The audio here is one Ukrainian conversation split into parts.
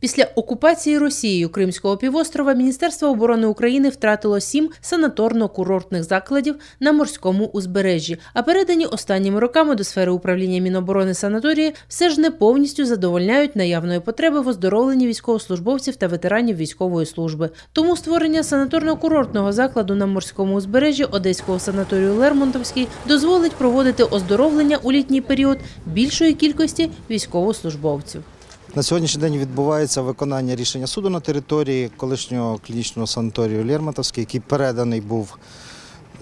Після окупації Росією Кримського півострова Міністерство оборони України втратило сім санаторно-курортних закладів на морському узбережжі, а передані останніми роками до сфери управління Міноборони санаторії все ж не повністю задовольняють наявної потреби в оздоровленні військовослужбовців та ветеранів військової служби. Тому створення санаторно-курортного закладу на морському узбережжі Одеського санаторію Лермонтовський дозволить проводити оздоровлення у літній період більшої кількості військовослужбовців. На сьогоднішній день відбувається виконання рішення суду на території колишнього клінічного санаторію Лермонтовський, який переданий був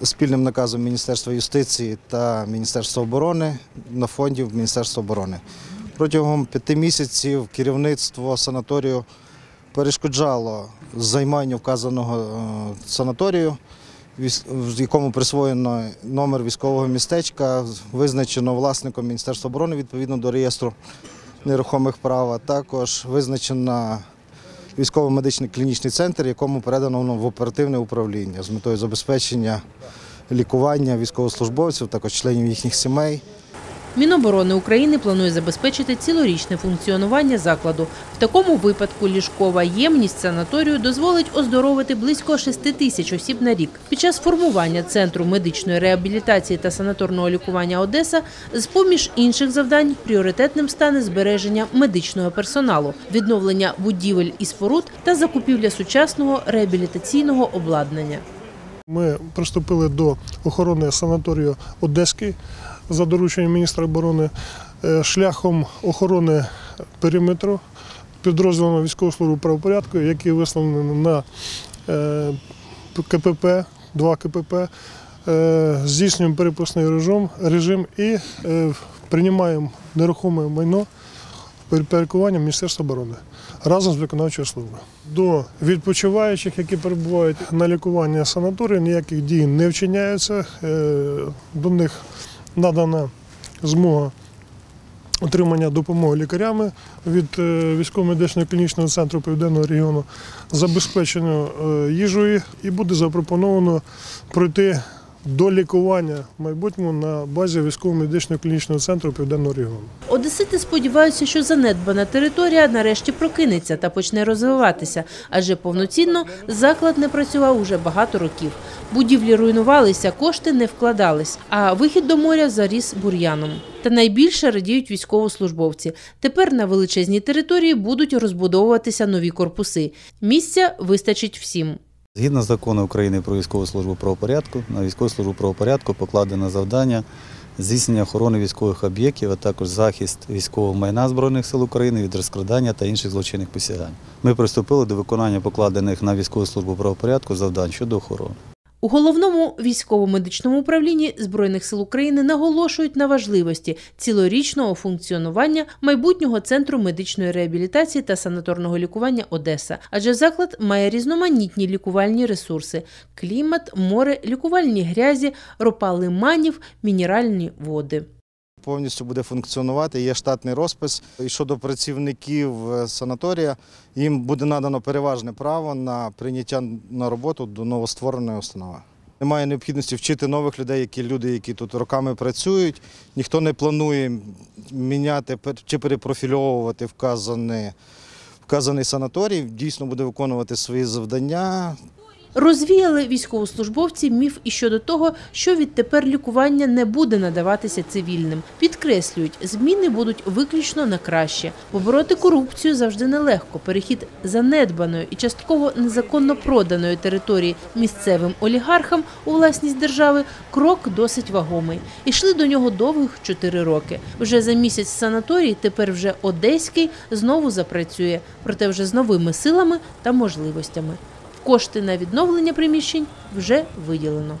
спільним наказом Міністерства юстиції та Міністерства оборони на фондів Міністерства оборони. Протягом п'яти місяців керівництво санаторію перешкоджало займанню вказаного е, санаторію, в якому присвоєно номер військового містечка, визначено власником Міністерства оборони відповідно до реєстру нерухомих прав, а також визначено військово-медичний клінічний центр, якому передано воно в оперативне управління з метою забезпечення лікування військовослужбовців, також членів їхніх сімей. Міноборони України планує забезпечити цілорічне функціонування закладу. В такому випадку ліжкова ємність санаторію дозволить оздоровити близько 6 тисяч осіб на рік. Під час формування центру медичної реабілітації та санаторного лікування Одеса з поміж інших завдань пріоритетним стане збереження медичного персоналу, відновлення будівель і споруд та закупівля сучасного реабілітаційного обладнання. Ми приступили до охорони санаторію Одеський за дорученням міністра оборони е, шляхом охорони периметру підрозділом військової служби правопорядку, який висловлений на е, КПП, два КПП. Е, Здійснюємо перепускний режим, режим і приймаємо нерухоме майно перекування Міністерства оборони разом з виконавчою службою. До відпочиваючих, які перебувають на лікуванні санаторії, ніяких дій не вчиняється. Е, До них надана змога отримання допомоги лікарями від е, військово-медичного клінічного центру Південного регіону, забезпечено е, їжею і буде запропоновано пройти до лікування в майбутньому на базі військово-медичного клінічного центру Південного регіону. Одесити сподіваються, що занедбана територія нарешті прокинеться та почне розвиватися, адже повноцінно заклад не працював уже багато років. Будівлі руйнувалися, кошти не вкладались, а вихід до моря заріс бур'яном. Та найбільше радіють військовослужбовці. Тепер на величезній території будуть розбудовуватися нові корпуси. Місця вистачить всім. Згідно закону України про військову службу правопорядку, на військову службу правопорядку покладено завдання здійснення охорони військових об'єктів, а також захист військового майна Збройних сил України від розкрадання та інших злочинних посягань. Ми приступили до виконання покладених на військову службу правопорядку завдань щодо охорони. У головному військово-медичному управлінні Збройних сил України наголошують на важливості цілорічного функціонування майбутнього центру медичної реабілітації та санаторного лікування Одеса, адже заклад має різноманітні лікувальні ресурси: клімат, море, лікувальні грязі, ропа лиманів, мінеральні води. Повністю буде функціонувати, є штатний розпис. І щодо працівників е, санаторія, їм буде надано переважне право на прийняття на роботу до новоствореної установи. Немає необхідності вчити нових людей, які люди, які тут роками працюють. Ніхто не планує міняти чи перепрофільовувати вказаний, вказаний санаторій. Дійсно буде виконувати свої завдання. Розвіяли військовослужбовці міф і щодо того, що відтепер лікування не буде надаватися цивільним. Підкреслюють, зміни будуть виключно на краще. Побороти корупцію завжди нелегко. Перехід занедбаної і частково незаконно проданої території місцевим олігархам у власність держави крок досить вагомий. Ішли до нього довгих чотири роки. Вже за місяць санаторій, тепер вже одеський, знову запрацює, проте вже з новими силами та можливостями. Кошти на відновлення приміщень вже виділено.